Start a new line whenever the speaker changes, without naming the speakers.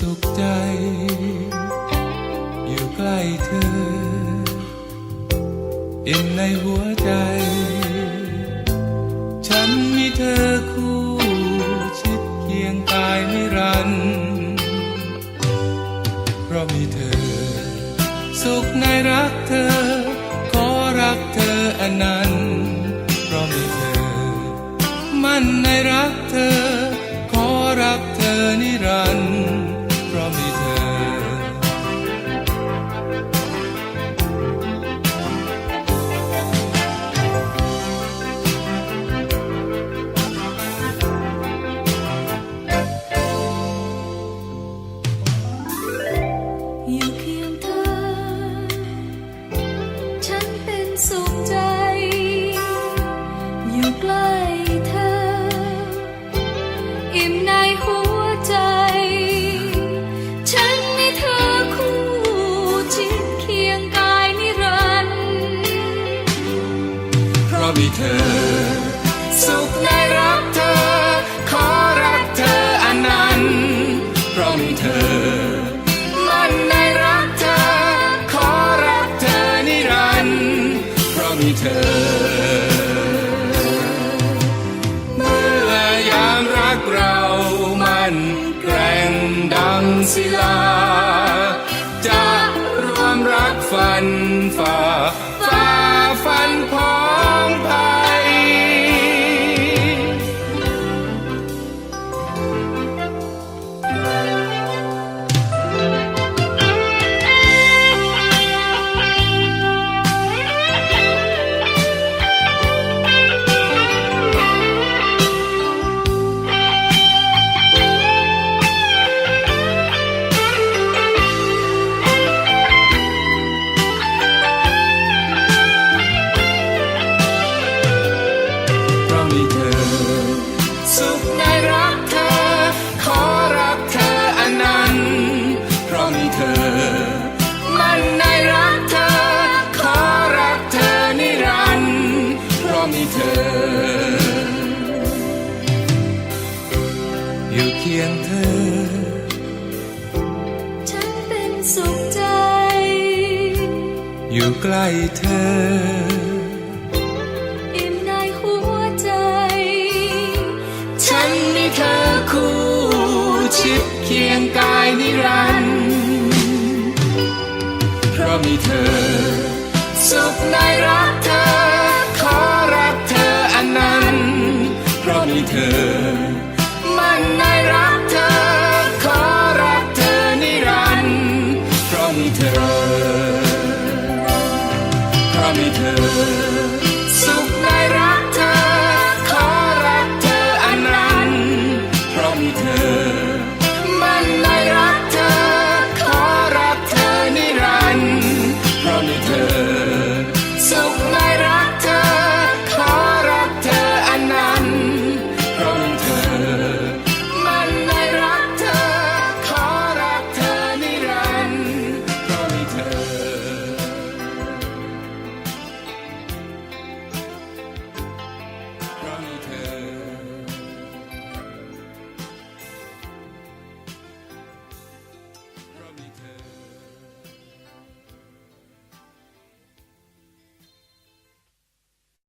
สุขใจ อยู่ใกล้เธออิ่มในหัวใจ ฉันมีเธอคู่ชิดเคียงกายนิรันดร์เพราะมีเธอ สุขในรักเธอ ขอรักเธออนันต์เพราะมีเธอ มั่นในรักเธอ
สุขใจ อยู่ใกล้เธอ อิ่มในหัวใจ ฉันมีเธอคู่ชิดเคียงกายนิรันดร์
เพราะมีเธอ สุขในรักเธอ ขอรักเธออนันต์เพราะมีเธอ เธอ เมื่อยามรักเรามันแกร่งดังศิลา เคียงเธอ
ฉันเป็นสุขใจ
อยู่ใกล้เธอ
อิ่มในหัวใจ
ฉันมีเธอคู่ชิดเคียงกายนิรันดร์เพราะมีเธอ สุขใน Hamid'e